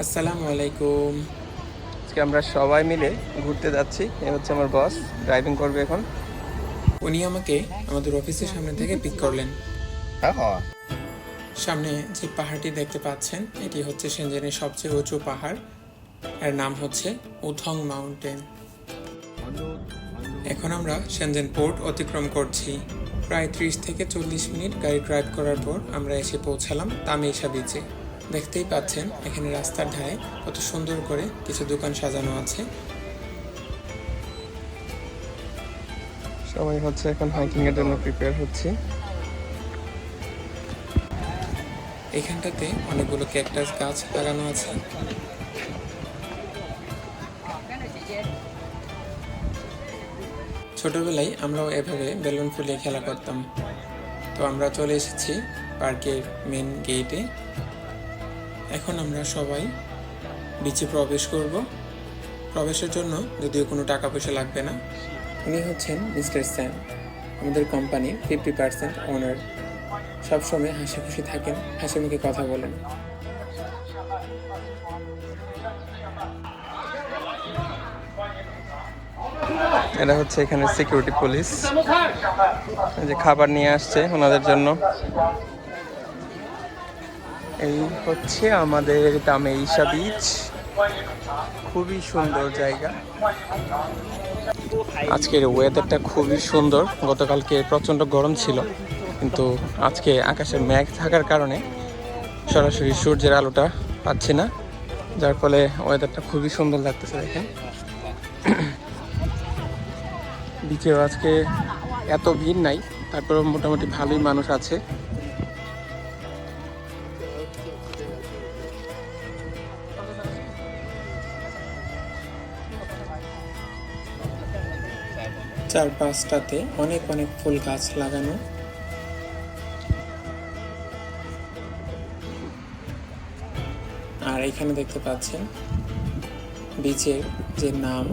আসসালামু আলাইকুম। আজকে আমরা সবাই মিলে ঘুরতে যাচ্ছি। এ হচ্ছে আমার বস ড্রাইভিং করবে এখন। উনি আমাকে আমাদের অফিসের সামনে থেকে পিক করলেন। সামনে যে পাহাড়টি দেখতে পাচ্ছেন এটি হচ্ছে সেনজেনের সবচেয়ে উঁচু পাহাড়। এর নাম হচ্ছে উথং মাউন্টেন। এখন আমরা সেনজেন পোর্ট অতিক্রম করছি। প্রায় ত্রিশ থেকে চল্লিশ মিনিট গাড়ি ড্রাইভ করার পর আমরা এসে পৌঁছালাম তামেইশা বিচে দেখতেই পাচ্ছেন এখানে রাস্তার ধারে কত সুন্দর করে কিছু দোকান সাজানো আছে। সবাই হচ্ছে এখন হাইকিং এর জন্য প্রিপেয়ার হচ্ছে। এখানটাতে অনেকগুলো ক্যাকটাস গাছ লাগানো আছে। ছোটবেলায় আমরাও এভাবে বেলুন ফুলিয়ে খেলা করতাম। তো আমরা চলে এসেছি পার্কের মেন গেটে এখন আমরা সবাই বিচে প্রবেশ করব। প্রবেশের জন্য যদিও কোনো টাকা পয়সা লাগবে না। উনি হচ্ছেন মিস্টার স্যাম, আমাদের কোম্পানির ফিফটি পার্সেন্ট ওনার। সবসময় হাসি খুশি থাকেন হাসি মুখে কথা বলেন। এটা হচ্ছে এখানে সিকিউরিটি পুলিশ যে খাবার নিয়ে আসছে ওনাদের জন্য। এই হচ্ছে আমাদের তামেইশা বিচ খুবই সুন্দর জায়গা। আজকের ওয়েদারটা খুবই সুন্দর। গতকালকে প্রচণ্ড গরম ছিল, কিন্তু আজকে আকাশে মেঘ থাকার কারণে সরাসরি সূর্যের আলোটা পাচ্ছি না। যার ফলে ওয়েদারটা খুবই সুন্দর লাগতেছে দেখেন। বিচেও আজকে এত ভিড় নাই, তারপরেও মোটামুটি ভালোই মানুষ আছে। চার পাঁচটাতে অনেক অনেক ফুল গাছ লাগানো। আর এখানে দেখতে পাচ্ছেন বিচের যে নাম,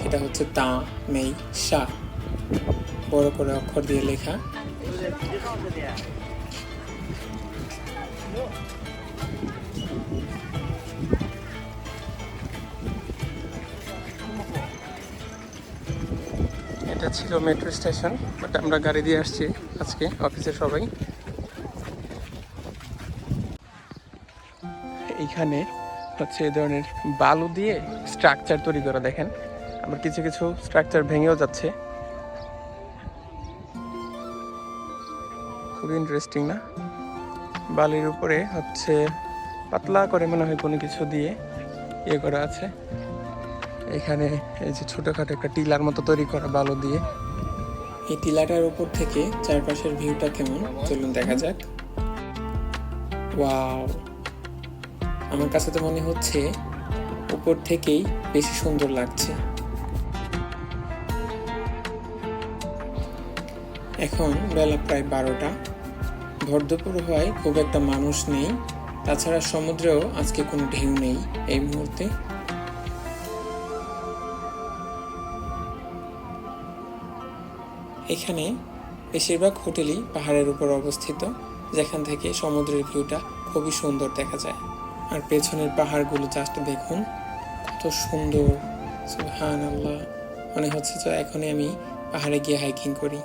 সেটা হচ্ছে তা মেই শাহ বড় করে অক্ষর দিয়ে লেখা। এটা ছিল মেট্রো স্টেশন বাট আমরা গাড়ি দিয়ে আসছি আজকে অফিসে সবাই। এইখানে হচ্ছে এই ধরনের বালু দিয়ে স্ট্রাকচার তৈরি করা, দেখেন। আবার কিছু কিছু স্ট্রাকচার ভেঙেও যাচ্ছে। খুবই ইন্টারেস্টিং না? বালির উপরে হচ্ছে পাতলা করে মনে হয় কোনো কিছু দিয়ে ইয়ে করা আছে। এখানে এই যে ছোটখাটো একটা টিলার মতো তৈরি করা বালু দিয়ে। এই টিলাটার উপর থেকে চারপাশের ভিউটা কেমন? চলুন দেখা যাক। ওয়াও। আমার কাছে তো মনে হচ্ছে উপর থেকেই বেশি সুন্দর লাগছে। এখন বেলা প্রায় বারোটা। ভরদুপুর হওয়ায় খুব একটা মানুষ নেই। তাছাড়া সমুদ্রেও আজকে কোনো ঢেউ নেই এই মুহূর্তে। এখানে বেশিরভাগ হোটেলই পাহাড়ের উপর অবস্থিত, যেখান থেকে সমুদ্রের ভিউটা খুবই সুন্দর দেখা যায়। আর পেছনের পাহাড়গুলো জাস্ট দেখুন, কত সুন্দর। সুহান আল্লাহ মনে হচ্ছে তো এখনই আমি পাহাড়ে গিয়ে হাইকিং করি।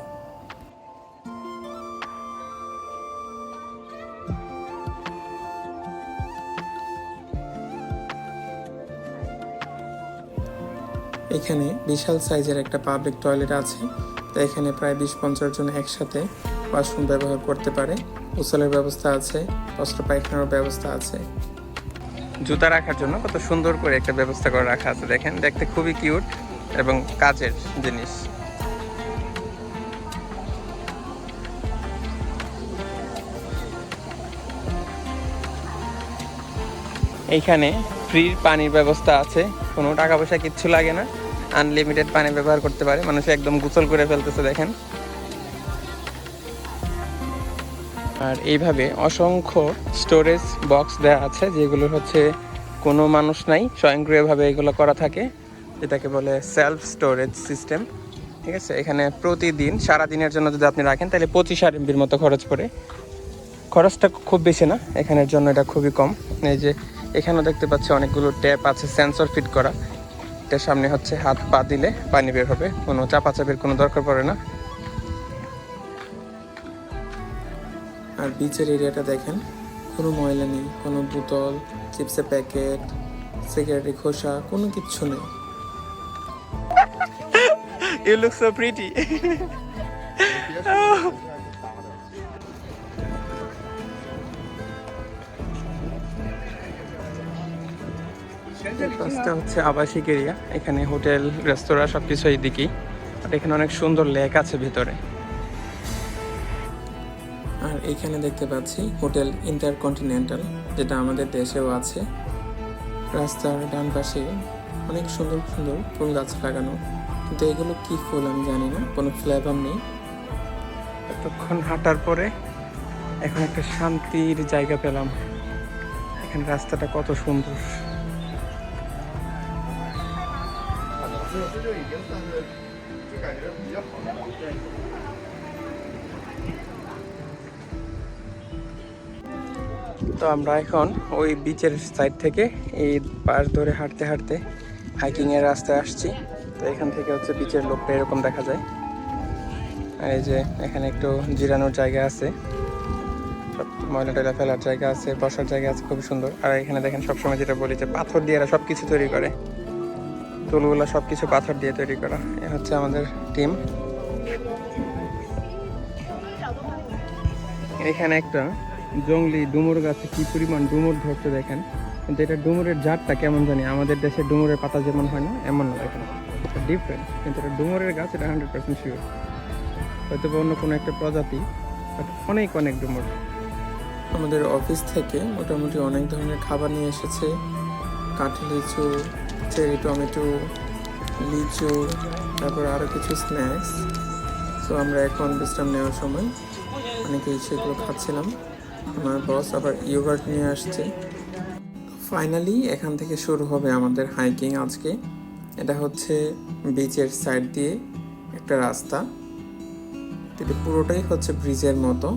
এখানে বিশাল সাইজের একটা পাবলিক টয়লেট আছে। তো এখানে প্রায় বিশ পঞ্চাশ জন একসাথে ওয়াশরুম ব্যবহার করতে পারে। গোসলের ব্যবস্থা আছে বস্ত্র পায়খানার ব্যবস্থা আছে। জুতা রাখার জন্য কত সুন্দর করে একটা ব্যবস্থা করে রাখা আছে। দেখেন, দেখতে খুবই কিউট এবং কাজের জিনিস। এইখানে ফ্রি পানির ব্যবস্থা আছে। কোনো টাকা পয়সা কিচ্ছু লাগে না। আনলিমিটেড পানি ব্যবহার করতে পারে। মানুষ একদম গোসল করে ফেলতেছে, দেখেন। আর এইভাবে অসংখ্য স্টোরেজ বক্স দেওয়া আছে যেগুলো হচ্ছে কোনো মানুষ নাই, স্বয়ংক্রিয়ভাবে এগুলো করা থাকে। যেটাকে বলে সেলফ স্টোরেজ সিস্টেম ঠিক আছে? এখানে প্রতিদিন সারা দিনের জন্য যদি আপনি রাখেন, তাহলে পঁচিশ আর এমবির মতো খরচ পড়ে। খরচটা খুব বেশি না, এখানের জন্য এটা খুবই কম। এই যে, এখানেও দেখতে পাচ্ছি অনেকগুলো ট্যাপ আছে সেন্সর ফিট করা। এটার সামনে হচ্ছে হাত পা দিলে পানি বের হবে। কোনো চাপাচাপির কোনো দরকার পড়ে না। আর বিচের এরিয়াটা দেখেন কোনো ময়লা নেই কোনো বোতল চিপসের প্যাকেট সিগারেটের খোসা কোনো কিচ্ছু নেই। ইউ লুক সো প্রিটি পাঁচটা হচ্ছে আবাসিক এরিয়া। এখানে হোটেল, রেস্তোরাঁ সব কিছু এইদিকেই। আর এখানে অনেক সুন্দর লেক আছে ভিতরে। আর এখানে দেখতে পাচ্ছি হোটেল ইন্টারকন্টিনেন্টাল, যেটা আমাদের দেশেও আছে। রাস্তার ডান পাশে অনেক সুন্দর সুন্দর ফুল গাছ লাগানো। কিন্তু এগুলো কি ফুল আমি জানি না, কোনো ফ্লেভার নেই। এতক্ষণ হাঁটার পরে এখন একটা শান্তির জায়গা পেলাম। এখানে রাস্তাটা কত সুন্দর। তো আমরা এখন ওই বিচের সাইড থেকে এই পাশ ধরে হাঁটতে হাঁটতে হাইকিং এর রাস্তায় আসছি। তো এখান থেকে হচ্ছে বিচের লোকটা এরকম দেখা যায়। আর এই যে এখানে একটু জিরানোর জায়গা আছে। সব ময়লা টয়লা ফেলার জায়গা আছে, বসার জায়গা আছে খুব সুন্দর। আর এখানে দেখেন সবসময় যেটা বলি যে পাথর দিয়ে এরা সব কিছু তৈরি করে। তুলগুলা সব কিছু পাথর দিয়ে তৈরি করা। এ হচ্ছে আমাদের টিম। এখানে একটা জঙ্গলি ডুমুর গাছে কি পরিমাণ ডুমুর ধরতে দেখেন। কিন্তু এটা ডুমুরের জাতটা কেমন জানি আমাদের দেশে ডুমুরের পাতা যেমন হয় না, এমন না দেখেন। ডিফারেন্ট কিন্তু এটা ডুমুরের গাছ, এটা হান্ড্রেড পার্সেন্ট শিওর হয়তো অন্য কোনো একটা প্রজাতি বাট অনেক অনেক ডুমুর। আমাদের অফিস থেকে মোটামুটি অনেক ধরনের খাবার নিয়ে এসেছে। কাঠি লিচু চেরি টমেটো লিচু, তারপর আরও কিছু স্ন্যাক্স তো আমরা এখন বিশ্রাম নেওয়ার সময়। অনেকেই সেগুলো খাচ্ছিলাম। আমার বস আবার ইয়োগার্ট নিয়ে আসছে। ফাইনালি এখান থেকে শুরু হবে আমাদের হাইকিং আজকে। এটা হচ্ছে বিচের সাইড দিয়ে একটা রাস্তা। এটা পুরোটাই হচ্ছে ব্রিজের মতো।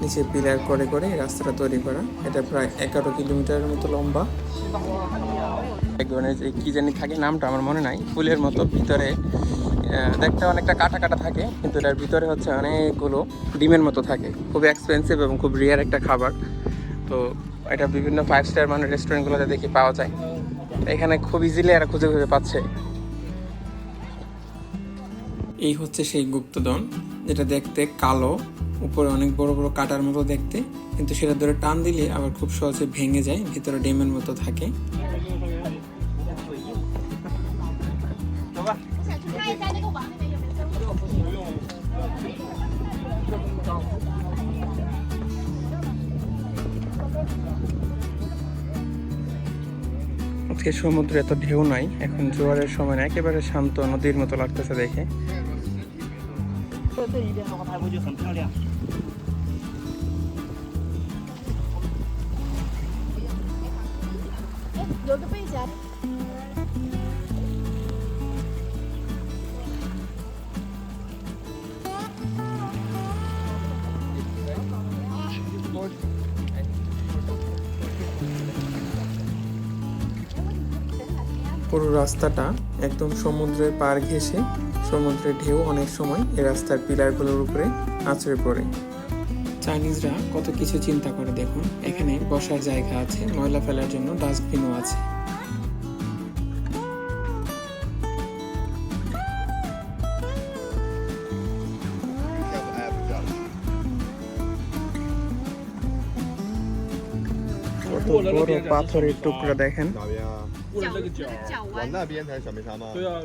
নিচে পিলার করে করে রাস্তাটা তৈরি করা। এটা প্রায় এগারো কিলোমিটারের মতো লম্বা। এক ধরনের যে কি জানি থাকে, নামটা আমার মনে নাই। ফুলের মতো ভিতরে দেখতে অনেকটা কাটা কাটা থাকে, কিন্তু এটার ভিতরে হচ্ছে অনেকগুলো ডিমের মতো থাকে। খুব এক্সপেন্সিভ এবং খুব রিয়ার একটা খাবার। তো এটা বিভিন্ন ফাইভ স্টার মানে রেস্টুরেন্টগুলোতে দেখি পাওয়া যায়। এখানে খুব ইজিলি এরা খুঁজে খুঁজে পাচ্ছে। এই হচ্ছে সেই গুপ্তধন, যেটা দেখতে কালো, উপরে অনেক বড় বড় কাটার মতো দেখতে, কিন্তু সেটা ধরে টান দিলে আবার খুব সহজে ভেঙে যায়, ভিতরে ডিমের মতো থাকে। আজকে সমুদ্রে এত ঢেউ নাই, এখন জোয়ারের সময় না, একেবারে শান্ত নদীর মতো লাগতেছে দেখে। পুরো রাস্তাটা একদম সমুদ্রের পার ঘেঁষে সমুদ্রের ঢেউ অনেক সময় এই রাস্তার পিলারগুলোর উপরে আছড়ে পড়ে। চাইনিজরা কত কিছু চিন্তা করে দেখুন। এখানে বসার জায়গা আছে, ময়লা ফেলার জন্য ডাস্টবিনও আছে। বড় পাথরের টুকরা দেখেন। 哪边啊？ 脚那个脚 往 弯， 那边才是小梅沙吗？ 对啊，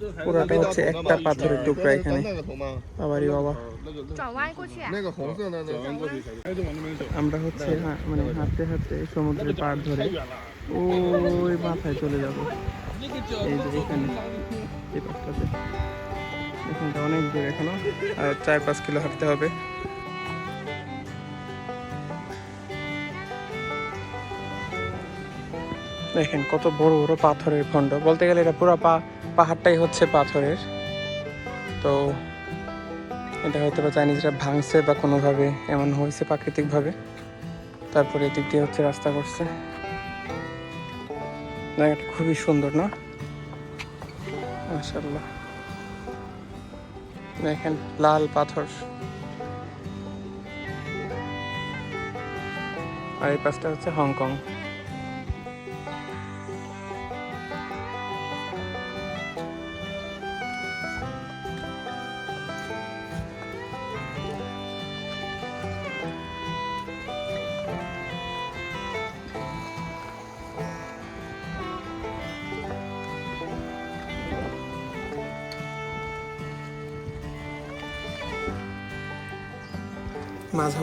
这还 পুরাটা হচ্ছে একটা পাথরের টুকরা 咱 এখানে 那个头吗？ বাবারি বাবা 那个 转弯过去。 那个红色的呢？ 转弯过去才是，还是往那边走， আমরা হচ্ছে হা- মানে হাঁটতে হাঁটতে সমুদ্রের পাড় ধরে 太远了。 ওই মাথায় চলে যাব 那个脚 এই যে এখানে এই পাশটাতে এখানটা অনেক দূর এখনো আর চার পাঁচ কিলো হাঁটতে হবে দেখেন কত বড় বড় পাথরের খণ্ড। বলতে গেলে এটা পুরো পা, পাহাড়টাই হচ্ছে পাথরের। তো এটা হয়তো বা চাইনিজরা ভাঙছে বা কোনোভাবে এমন হয়েছে প্রাকৃতিকভাবে। তারপরে এদিক দিয়ে হচ্ছে রাস্তা করছে। জায়গাটা খুবই সুন্দর, না? মাশাল্লাহ দেখেন লাল পাথর। আর এই পাশটা হচ্ছে হংকং।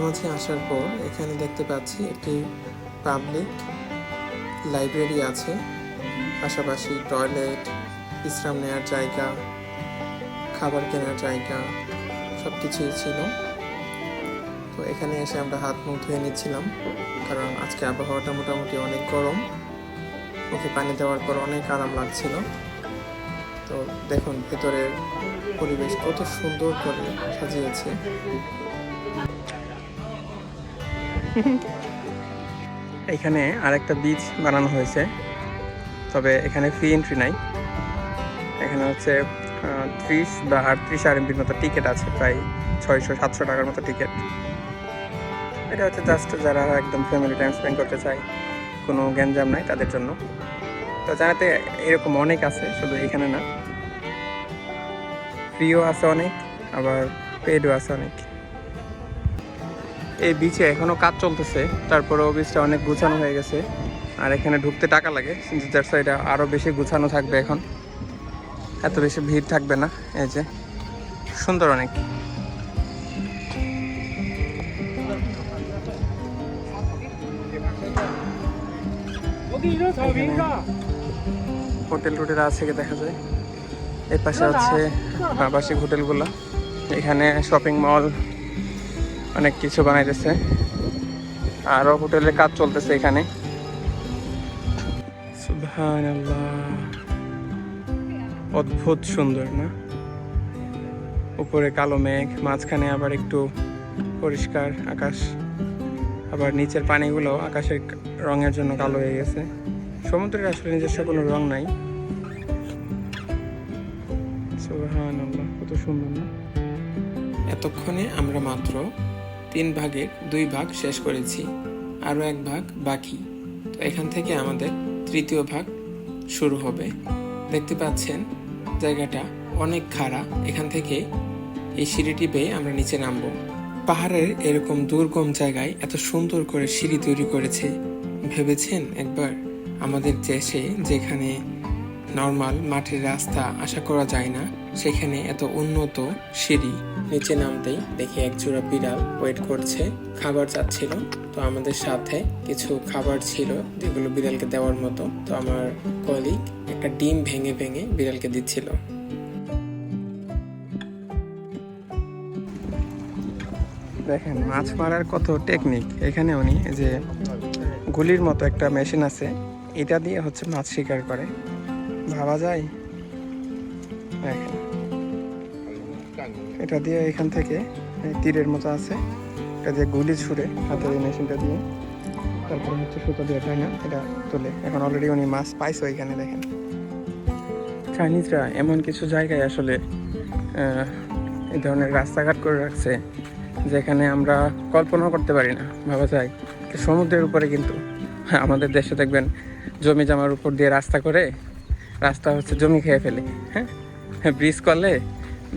মাঝামাঝি আসার পর এখানে দেখতে পাচ্ছি একটি পাবলিক লাইব্রেরি আছে। পাশাপাশি টয়লেট, বিশ্রাম নেওয়ার জায়গা, খাবার কেনার জায়গা সব কিছুই ছিল। তো এখানে এসে আমরা হাত মুখ ধুয়ে নিচ্ছিলাম, কারণ আজকে আবহাওয়াটা মোটামুটি অনেক গরম। মুখে পানি দেওয়ার পর অনেক আরাম লাগছিল। তো দেখুন, ভেতরের পরিবেশ কত সুন্দর করে সাজিয়েছে। এখানে আরেকটা বিচ বানানো হয়েছে, তবে এখানে ফ্রি এন্ট্রি নাই। এখানে হচ্ছে ত্রিশ বা আটত্রিশ আরএমবির মতো টিকিট আছে, প্রায় ছয়শো, সাতশো টাকার মতো টিকিট এটা হচ্ছে জাস্ট যারা একদম ফ্যামিলি টাইম স্পেন্ড করতে চায়, কোনো গ্যাঞ্জাম নাই তাদের জন্য। তো জানাতে এরকম অনেক আছে, শুধু এখানে না। ফ্রিও আছে অনেক, আবার পেডও আছে অনেক। এই বিচে এখনও কাজ চলতেছে। তারপরেও বিচটা অনেক গুছানো হয়ে গেছে। আর এখানে ঢুকতে টাকা লাগে যার আরও বেশি গুছানো থাকবে এখন। এত বেশি ভিড় থাকবে না, এই যে। সুন্দর অনেক। হোটেল টোটেল আছে কি দেখা যায়। এর পাশে হচ্ছে আবাসিক হোটেলগুলো। এখানে শপিং মল অনেক কিছু বানাইতেছে। আরও হোটেলের কাজ চলতেছে এখানে। অদ্ভুত সুন্দর, না? উপরে কালো মেঘ, মাঝখানে আবার একটু পরিষ্কার আকাশ। আবার নিচের পানিগুলো আকাশের রঙের জন্য কালো হয়ে গেছে। সমুদ্রের আসলে নিজস্ব কোনো রং নাই। কত সুন্দর, না? এতক্ষণে আমরা মাত্র তিন ভাগের দুই ভাগ শেষ করেছি, আরও এক ভাগ বাকি। তো এখান থেকে আমাদের তৃতীয় ভাগ শুরু হবে। দেখতে পাচ্ছেন, জায়গাটা অনেক খাড়া। এখান থেকে এই সিঁড়িটি বেয়ে আমরা নিচে নামব। পাহাড়ের এরকম দুর্গম জায়গায় এত সুন্দর করে সিঁড়ি তৈরি করেছে। ভেবেছেন একবার? আমাদের দেশে যেখানে নর্মাল মাটির রাস্তা আশা করা যায় না, সেখানে এত উন্নত সিঁড়ি। নিচে নামতেই দেখি এক জোড়া বিড়াল ওয়েট করছে, খাবার চাচ্ছিল। তো আমাদের সাথে কিছু খাবার ছিল, যেগুলো বিড়ালকে দেওয়ার মতো। তো আমার কলিগ একটা ডিম ভেঙে ভেঙে বিড়ালকে দিচ্ছিল। দেখেন, মাছ মারার কত টেকনিক এখানে উনি যে গুলির মতো একটা মেশিন আছে, এটা দিয়ে হচ্ছে মাছ শিকার করে। ভাবা যায়? দেখেন। এটা দিয়ে এখান থেকে তীরের মতো আছে। এটা দিয়ে গুলি ছুড়ে হাতের এই মেশিনটা দিয়ে। তারপরে হচ্ছে সুতো দিয়ে তাই না এটা তোলে। এখন অলরেডি উনি মাছ পাইছে ওইখানে, দেখেন। চাইনিজরা এমন কিছু জায়গায় আসলে এই ধরনের রাস্তাঘাট করে রাখছে, যেখানে আমরা কল্পনাও করতে পারি না। ভাবা যায় সমুদ্রের উপরে কিন্তু আমাদের দেশে দেখবেন জমি জামার উপর দিয়ে রাস্তা করে, রাস্তা হচ্ছে জমি খেয়ে ফেলে হ্যাঁ? ব্রিজ করলে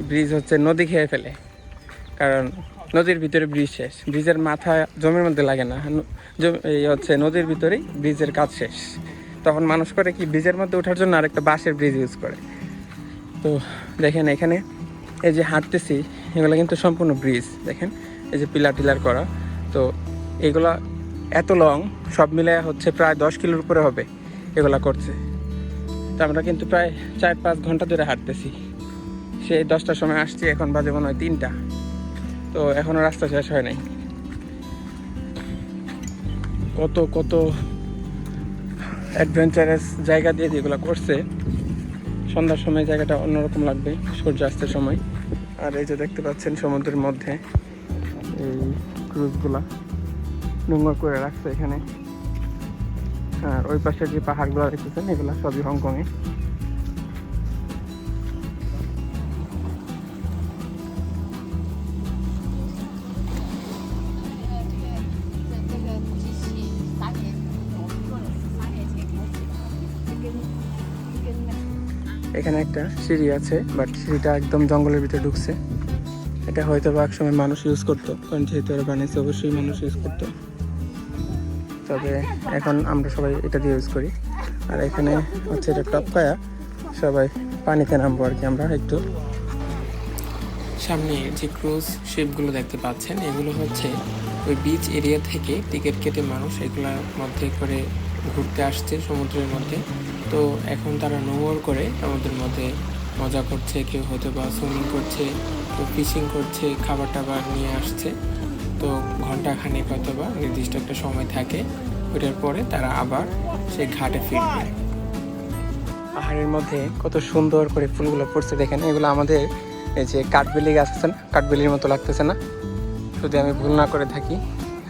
ব্রিজ হচ্ছে নদী খেয়ে ফেলে। কারণ নদীর ভিতরে ব্রিজ শেষ। ব্রিজের মাথা জমির মধ্যে লাগে না। এই হচ্ছে নদীর ভিতরেই ব্রিজের কাজ শেষ। তখন মানুষ করে কি ব্রিজের মধ্যে ওঠার জন্য আরেকটা বাঁশের ব্রিজ ইউজ করে। তো দেখেন এখানে এই যে হাঁটতেছি, এগুলো কিন্তু সম্পূর্ণ ব্রিজ। দেখেন, এই যে পিলার টিলার করা। তো এগুলা এত লং সব মিলে হচ্ছে প্রায় দশ কিলোর উপরে হবে এগুলা করছে তো আমরা কিন্তু প্রায় চার পাঁচ ঘণ্টা ধরে হাঁটতেছি। সেই দশটার সময় আসছি, এখন বাজে মনে হয় তিনটা। তো এখনও রাস্তা শেষ হয় নাই। কত কত অ্যাডভেঞ্চারাস জায়গা দিয়ে যেগুলো করছে, সন্ধ্যার সময় জায়গাটা অন্যরকম লাগবে, সূর্যাস্তের সময়। আর এই যে দেখতে পাচ্ছেন সমুদ্রের মধ্যে, এই ক্রুজগুলা নোংর করে রাখছে এখানে। আর ওই পাশে যে পাহাড়গুলো দেখতেছেন, এগুলো সবই হংকংয়ে এখানে একটা সিঁড়ি আছে বাট সিঁড়িটা একদম জঙ্গলের ভিতরে ঢুকছে। এটা হয়তো বা একসময় মানুষ ইউজ করতো, কারণ যেহেতু এরা বানিয়েছে, অবশ্যই মানুষ ইউজ করতো। তবে এখন আমরা সবাই এটা দিয়ে ইউজ করি। আর এখানে হচ্ছে এটা টপকায়া সবাই পানিতে নামবো আর কি আমরা একটু। সামনে যে ক্রুজ শিপগুলো দেখতে পাচ্ছেন, এগুলো হচ্ছে ওই বিচ এরিয়া থেকে টিকিট কেটে মানুষ এগুলোর মধ্যে করে ঘুরতে আসছে, সমুদ্রের মধ্যে। তো এখন তারা নোংর করে। আমাদের মধ্যে মজা করছে, কেউ হয়তো বা সুইমিং করছে, কেউ ফিশিং করছে খাবার টাবার নিয়ে আসছে। তো ঘণ্টা খানেক হয়তো বা নির্দিষ্ট একটা সময় থাকে, ওইটার পরে তারা আবার সেই ঘাটে ফিরবে। পাহাড়ের মধ্যে কত সুন্দর করে ফুলগুলো ফুটছে দেখেন, এগুলো আমাদের এই যে কাঠবেলি গাছ আছে না, কাঠবেলির মতো লাগতেছে না। যদি আমি ভুল না করে থাকি,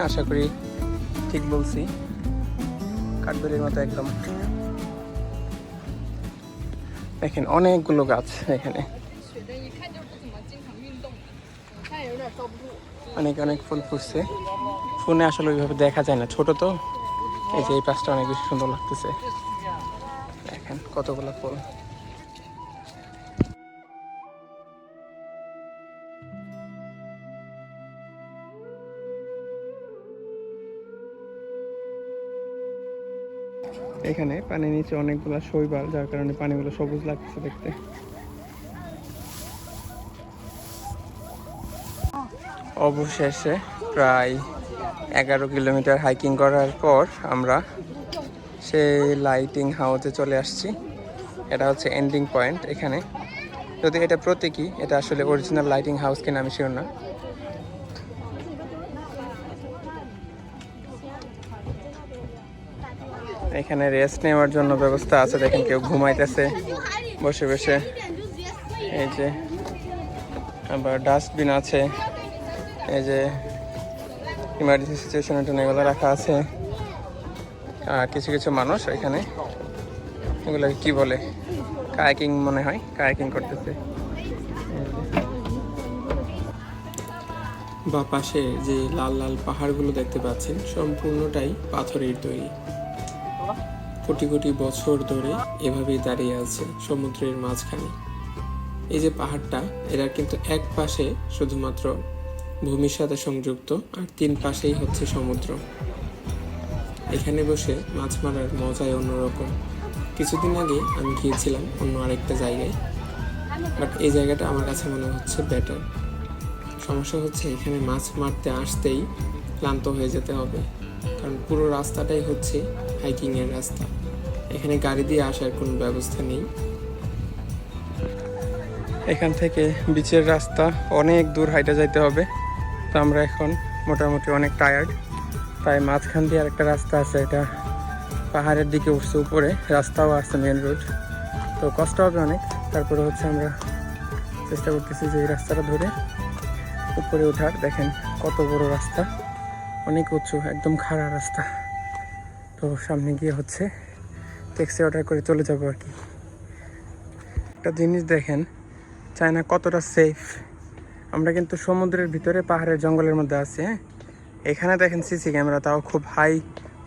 আশা করি ঠিক বলছি। কাঠবেলির মতো একদম। দেখেন অনেকগুলো গাছ এখানে। অনেক অনেক ফুল ফুটছে। ফোনে আসলে ওইভাবে দেখা যায় না। ছোট তো। এই যে এই পাশটা অনেক বেশি সুন্দর লাগতেছে। দেখেন কতগুলো ফুল। এখানে পানির নিচে অনেকগুলো শৈবাল, যার কারণে পানিগুলো সবুজ লাগছে দেখতে। অবশেষে প্রায় এগারো কিলোমিটার হাইকিং করার পর আমরা সেই লাইটিং হাউসে চলে আসছি। এটা হচ্ছে এন্ডিং পয়েন্ট এখানে। যদি এটা প্রতীকী, এটা আসলে অরিজিনাল লাইটিং হাউস কিনা আমি শিওর না। এখানে রেস্ট নেওয়ার জন্য ব্যবস্থা আছে। দেখেন কেউ ঘুমাইতেছে, বসে বসে। এই যে আবার ডাস্টবিন আছে। এই যে ইমার্জেন্সি সিচুয়েশনের জন্য এগুলো রাখা আছে। আর কিছু কিছু মানুষ এখানে, এগুলো কি বলে? কায়াকিং মনে হয়, কায়াকিং করতেছে। বা পাশে যে লাল লাল পাহাড়গুলো দেখতে পাচ্ছেন, সম্পূর্ণটাই পাথরের তৈরি। কোটি কোটি বছর ধরে এভাবেই দাঁড়িয়ে আছে সমুদ্রের মাঝখানে। এই যে পাহাড়টা, এরা কিন্তু এক পাশে শুধুমাত্র ভূমির সাথে সংযুক্ত আর তিন পাশেই হচ্ছে সমুদ্র। এখানে বসে মাছ মারার মজাই অন্যরকম। কিছুদিন আগে আমি গিয়েছিলাম অন্য আরেকটা জায়গায়, বাট এই জায়গাটা আমার কাছে মনে হচ্ছে বেটার সমস্যা হচ্ছে এখানে মাছ মারতে আসতেই ক্লান্ত হয়ে যেতে হবে, কারণ পুরো রাস্তাটাই হচ্ছে হাইকিংয়ের রাস্তা। এখানে গাড়ি দিয়ে আসার কোনো ব্যবস্থা নেই। এখান থেকে বিচের রাস্তা অনেক দূর হাইটে যাইতে হবে। তো আমরা এখন মোটামুটি অনেক টায়ার্ড তাই মাঝখান দিয়ে আরেকটা রাস্তা আছে, এটা পাহাড়ের দিকে উঠছে উপরে। রাস্তাও আছে মেন রোড তো কষ্ট হবে অনেক। তারপরে হচ্ছে আমরা চেষ্টা করতেছি যে এই রাস্তাটা ধরে উপরে ওঠার। দেখেন কত বড় রাস্তা। অনেক উঁচু, একদম খাড়া রাস্তা। তো সামনে গিয়ে হচ্ছে ট্যাক্সি অর্ডার করে চলে যাব আর কি। একটা জিনিস দেখেন, চায়না কতটা সেফ আমরা কিন্তু সমুদ্রের ভিতরে, পাহাড়ের জঙ্গলের মধ্যে আছি হ্যাঁ? এখানে দেখেন সিসি ক্যামেরা তাও খুব হাই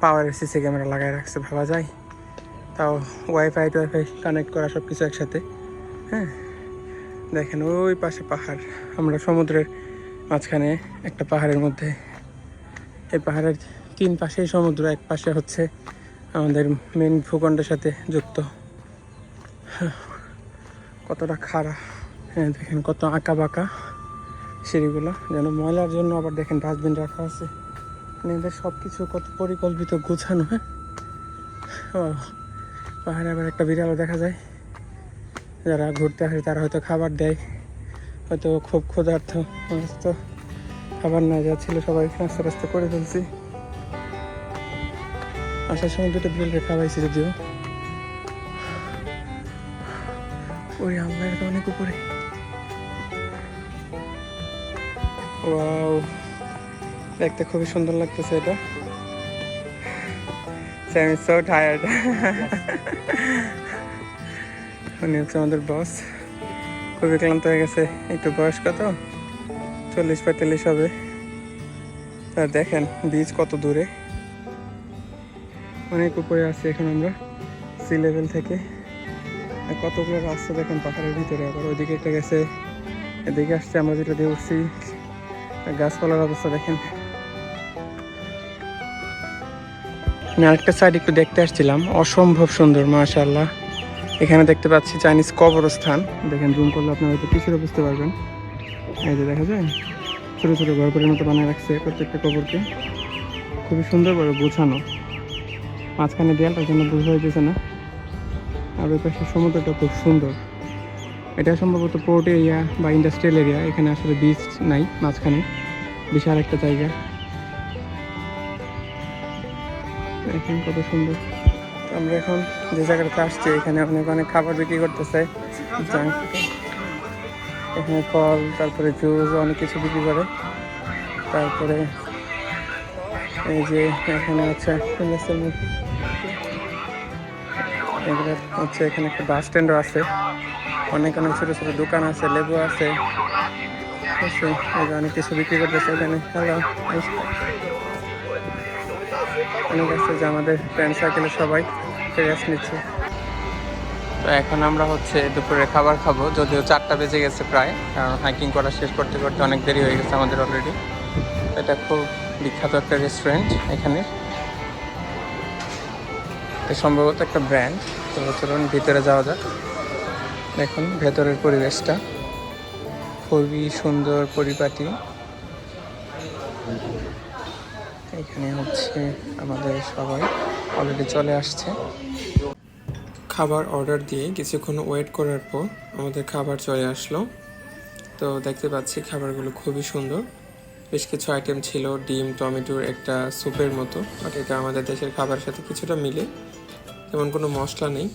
পাওয়ারের সিসি ক্যামেরা লাগাই রাখছে, ভাবা যায়? তাও ওয়াইফাই টোয়াইফাই কানেক্ট করা সব কিছু একসাথে হ্যাঁ? দেখেন ওই পাশে পাহাড়, আমরা সমুদ্রের মাঝখানে একটা পাহাড়ের মধ্যে, এই পাহাড়ের তিন পাশেই সমুদ্র, এক পাশে হচ্ছে আমাদের মেন ভূখণ্ডের সাথে যুক্ত। কতটা খাড়া। হ্যাঁ দেখেন কত আঁকা বাঁকা সিঁড়িগুলো। যেন ময়লার জন্য আবার দেখেন ডাস্টবিন রাখা আছে। মানে এদের সব কিছু কত পরিকল্পিত গোছানো হ্যাঁ? পাহাড়ে আবার একটা বিড়ালও দেখা যায়। যারা ঘুরতে আসে, তারা হয়তো খাবার দেয়। হয়তো খুব ক্ষুধার্থ মানুষ তো খাবার না যা ছিল সবাই নাস্তা রাস্তা করে ফেলছি। আসার সময় দুটো বিড়ালকে খাওয়াইছি যদিও। ওই আল্লাহ এটা অনেক উপরে। ওয়াও, দেখতে খুবই সুন্দর লাগতেছে এটা। উনি হচ্ছে আমাদের বস খুবই ক্লান্ত হয়ে গেছে। একটু বয়স কত? চল্লিশ পঁয়তাল্লিশ হবে। দেখেন, বীজ কত দূরে। অনেক উপরে আছি এখন আমরা সি লেভেল থেকে। কতগুলো রাস্তা দেখেন পাহাড়ের ভিতরে, আবার ওইদিকে একটা গেছে, এদিকে আসছে, আমরা যেটা দিয়ে উঠছি, গাছপালার অবস্থা দেখেন। আরেকটা সাইড একটু দেখতে আসছিলাম, অসম্ভব সুন্দর, মাশাআল্লাহ। এখানে দেখতে পাচ্ছি চাইনিজ কবরস্থান। দেখেন জুম করলে আপনারা হয়তো কিছুটা বুঝতে পারবেন। এই যে দেখা যায়, ছোটো ছোটো ঘর করে মতো বানিয়ে রাখছে প্রত্যেকটা কবরকে। খুবই সুন্দরভাবে গোছানো। মাঝখানে দেয়ালটার জন্য বোঝা যাইতেছে না। আর ওই পাশে সমুদ্রটা খুব সুন্দর। এটা সম্ভবত পোর্ট এরিয়া বা ইন্ডাস্ট্রিয়াল এরিয়া এখানে আসলে বিচ নাই মাঝখানে। বিশাল একটা জায়গা। এখানে কত সুন্দর। আমরা এখন যে জায়গাটাতে আসছি, এখানে অনেক অনেক খাবার বিক্রি করতেছে। এখানে ফল, তারপরে জুস, অনেক কিছু বিক্রি করে। তারপরে এই যে এখানে হচ্ছে এগুলো হচ্ছে এখানে একটা বাস স্ট্যান্ডও আছে। অনেক অনেক ছোটো ছোটো দোকান আছে, লেবু আছে। অনেক কিছু বিক্রি করতেছে এখানে। হ্যালো অনেক আছে যে আমাদের ফ্রেন্ড সার্কেলের সবাই রেস্ট নিচ্ছে। তো এখন আমরা হচ্ছে দুপুরে খাবার খাব, যদিও চারটা বেজে গেছে প্রায়, কারণ হাইকিং করা শেষ করতে করতে অনেক দেরি হয়ে গেছে আমাদের অলরেডি এটা খুব বিখ্যাত একটা রেস্টুরেন্ট এখানে। সম্ভবত একটা ব্র্যান্ড। তো চলুন ভিতরে যাওয়া যাক। দেখুন, ভেতরের পরিবেশটা। খুবই সুন্দর পরিপাটি। এখানে হচ্ছে আমাদের সবাই অলরেডি চলে আসছে। খাবার অর্ডার দিয়ে কিছুক্ষণ ওয়েট করার পর আমাদের খাবার চলে আসলো। তো দেখতে পাচ্ছি খাবারগুলো খুবই সুন্দর। বেশ কিছু আইটেম ছিল, ডিম, টমেটোর একটা স্যুপের মতো। এটা আমাদের দেশের খাবারের সাথে কিছুটা মিলে। তেমন কোনো মশলা নেই।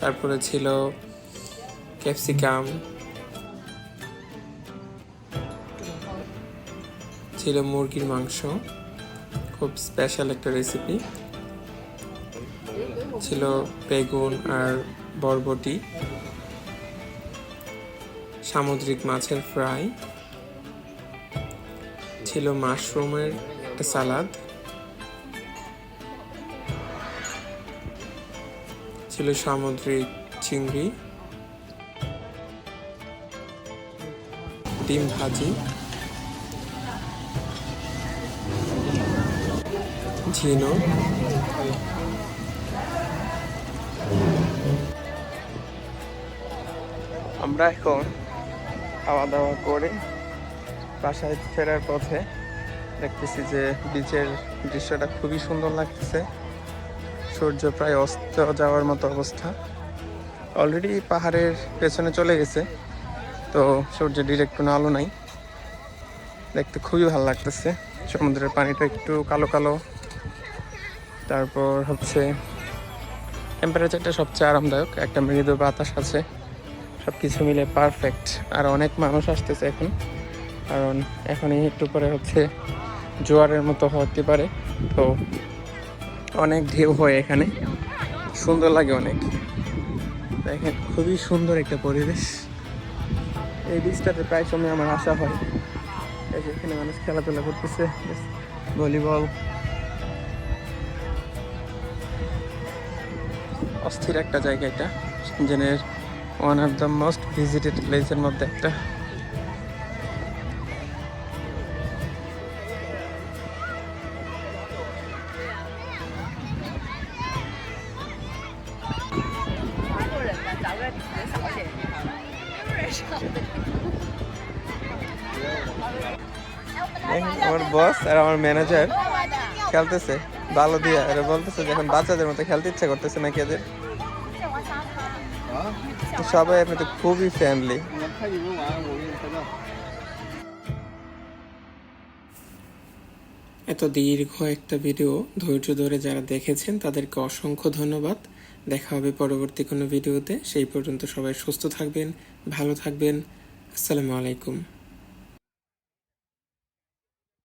তারপরে ছিল ক্যাপসিকাম। ছিল মুরগির মাংস। খুব স্পেশাল একটা রেসিপি ছিল বেগুন আর বরবটি। সামুদ্রিক মাছের ফ্রাই ছিল মাশরুমের একটা সালাদ ছিল সামুদ্রিক চিংড়ি, ডিম ভাজি ঝিনো আমরা এখন খাওয়া দাওয়া করে বাসায় ফেরার পথে দেখতেছি যে বিচের দৃশ্যটা খুবই সুন্দর লাগতেছে। সূর্য প্রায় অস্ত যাওয়ার মতো অবস্থা। অলরেডি পাহাড়ের পেছনে চলে গেছে, তো সূর্যের ডিরেক্ট কোনো আলো নাই। দেখতে খুবই ভালো লাগতেছে, সমুদ্রের পানিটা একটু কালো কালো। তারপর হচ্ছে টেম্পারেচারটা সবচেয়ে আরামদায়ক, একটা মৃদু বাতাস আছে সব কিছু মিলে পারফেক্ট আর অনেক মানুষ আসতেছে এখন, কারণ এখনই একটু পরে হচ্ছে জোয়ারের মতো হতে পারে, তো অনেক ঢেউ হয় এখানে। সুন্দর লাগে অনেক। দেখেন, খুবই সুন্দর একটা পরিবেশ। এই বীজটাতে প্রায় সময় আমার আসা হয়। এখানে মানুষ খেলাধুলা করতেছে ভলিবল অস্থির একটা জায়গা এটা জেনের one of the most visited প্লেসের মধ্যে একটা। বস আর আমার ম্যানেজার খেলতেছে। ভালো দিয়া আর বলতেছে যখন বাচ্চাদের মতো খেলতে ইচ্ছা করতেছে নাকি এদের। সবাই আপনি তো খুবই ফ্রেন্ডলি এত দীর্ঘ একটা ভিডিও ধৈর্য ধরে যারা দেখেছেন, তাদেরকে অসংখ্য ধন্যবাদ। দেখা হবে পরবর্তী কোনো ভিডিওতে সেই পর্যন্ত সবাই সুস্থ থাকবেন, ভালো থাকবেন। আসসালামু আলাইকুম।